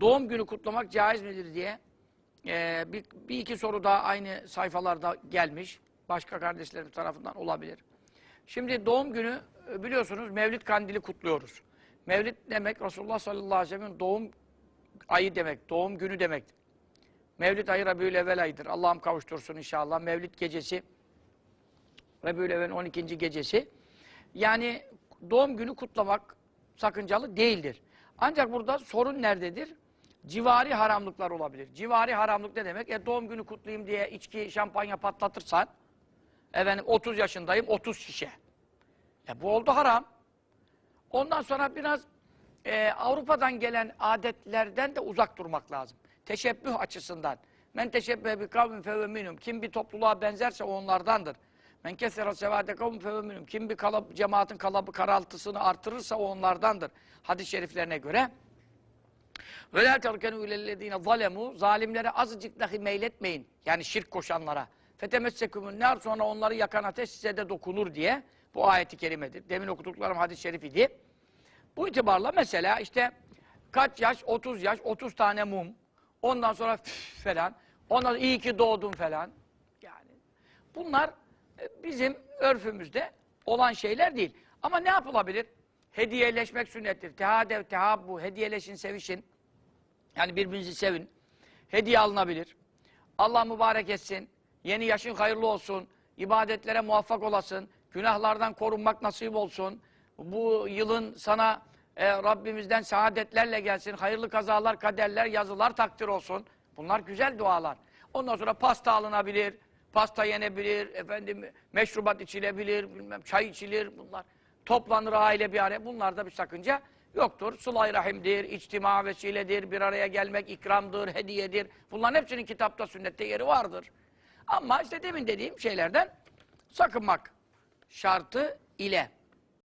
doğum günü kutlamak caiz midir diye e, bir, bir iki soru daha aynı sayfalarda gelmiş. Başka kardeşlerim tarafından olabilir. Şimdi doğum günü e, biliyorsunuz Mevlid kandili kutluyoruz. Mevlid demek Resulullah sallallahu aleyhi ve sellem'in doğum ayı demek, doğum günü demek. Mevlid ayı Rabiül Evvel ayıdır. Allah'ım kavuştursun inşallah. Mevlid gecesi Rabiül Evvel'in 12. gecesi. Yani doğum günü kutlamak sakıncalı değildir. Ancak burada sorun nerededir? Civari haramlıklar olabilir. Civari haramlık ne demek? E doğum günü kutlayayım diye içki, şampanya patlatırsan efendim 30 yaşındayım 30 şişe. E bu oldu haram. Ondan sonra biraz e, Avrupa'dan gelen adetlerden de uzak durmak lazım. Teşebbüh açısından. Men teşebbühe bi kavmin feve minhum. Kim bir topluluğa benzerse o onlardandır. Men kesera sevade kavmin feve minhum. Kim bir kalab, cemaatin kalabı karaltısını artırırsa o onlardandır. Hadis-i şeriflerine göre. Ve la terkenu ilellezine zalemu. Zalimlere azıcık dahi meyletmeyin. Yani şirk koşanlara. Fetemessekumun nar sonra onları yakan ateş size de dokunur diye. Bu ayeti kerimedir. Demin okuduklarım hadis-i şerif idi. Bu itibarla mesela işte kaç yaş? 30 yaş, 30 tane mum. Ondan sonra falan. Ondan sonra iyi ki doğdun falan. Yani bunlar e, bizim örfümüzde olan şeyler değil. Ama ne yapılabilir? Hediyeleşmek sünnettir. Tehadev, tehabbu, hediyeleşin, sevişin. Yani birbirinizi sevin. Hediye alınabilir. Allah mübarek etsin. Yeni yaşın hayırlı olsun. İbadetlere muvaffak olasın. Günahlardan korunmak nasip olsun. Bu yılın sana e, Rabbimizden saadetlerle gelsin. Hayırlı kazalar, kaderler, yazılar takdir olsun. Bunlar güzel dualar. Ondan sonra pasta alınabilir. Pasta yenebilir. Efendim meşrubat içilebilir. Bilmem çay içilir. Bunlar toplanır aile bir araya. Bunlarda bir sakınca yoktur. Sıla-i rahimdir, içtima vesiledir, bir araya gelmek ikramdır, hediyedir. Bunların hepsinin kitapta, sünnette yeri vardır. Ama işte demin dediğim şeylerden sakınmak şartı ile.